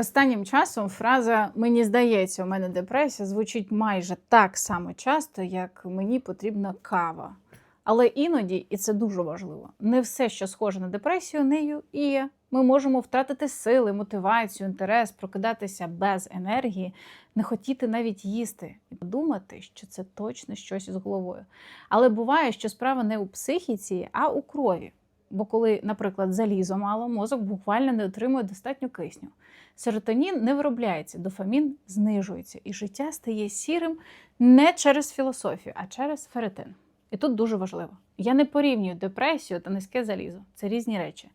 Останнім часом фраза Мені здається, у мене депресія звучить майже так само часто, як мені потрібна кава. Але іноді, і це дуже важливо, не все, що схоже на депресію, нею і є. Ми можемо втратити сили, мотивацію, інтерес, прокидатися без енергії, не хотіти навіть їсти і подумати, що це точно щось із головою. Але буває, що справа не у психіці, а у крові. Бо коли, наприклад, залізо мало, мозок буквально не отримує достатньо кисню. Серотонін не виробляється, дофамін знижується, і життя стає сірим не через філософію, а через феретин. І тут дуже важливо. Я не порівнюю депресію та низьке залізо. Це різні речі.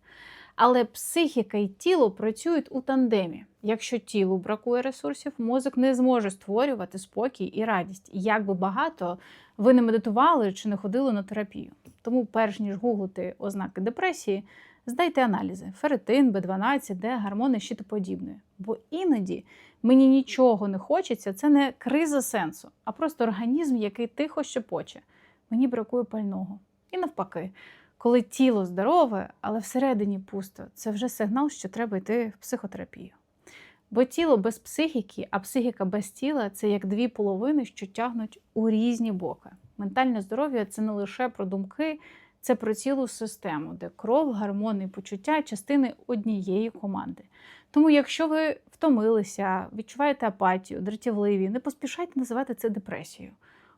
Але психіка і тіло працюють у тандемі. Якщо тілу бракує ресурсів, мозок не зможе створювати спокій і радість. Як би багато ви не медитували чи не ходили на терапію. Тому, перш ніж гуглити ознаки депресії, здайте аналізи: ферритин, Б12, Д, гормони щитоподібної. Бо іноді мені нічого не хочеться, це не криза сенсу, а просто організм, який тихо щепоче. Мені бракує пального. І навпаки, коли тіло здорове, але всередині пусто, це вже сигнал, що треба йти в психотерапію. Бо тіло без психіки, а психіка без тіла це як дві половини, що тягнуть у різні боки. Ментальне здоров'я це не лише про думки, це про цілу систему, де кров, гормони і почуття частини однієї команди. Тому, якщо ви втомилися, відчуваєте апатію, дратівливі, не поспішайте називати це депресією.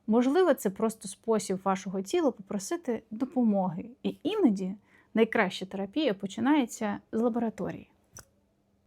Можливо, це просто спосіб вашого тіла попросити допомоги. І іноді найкраща терапія починається з лабораторії.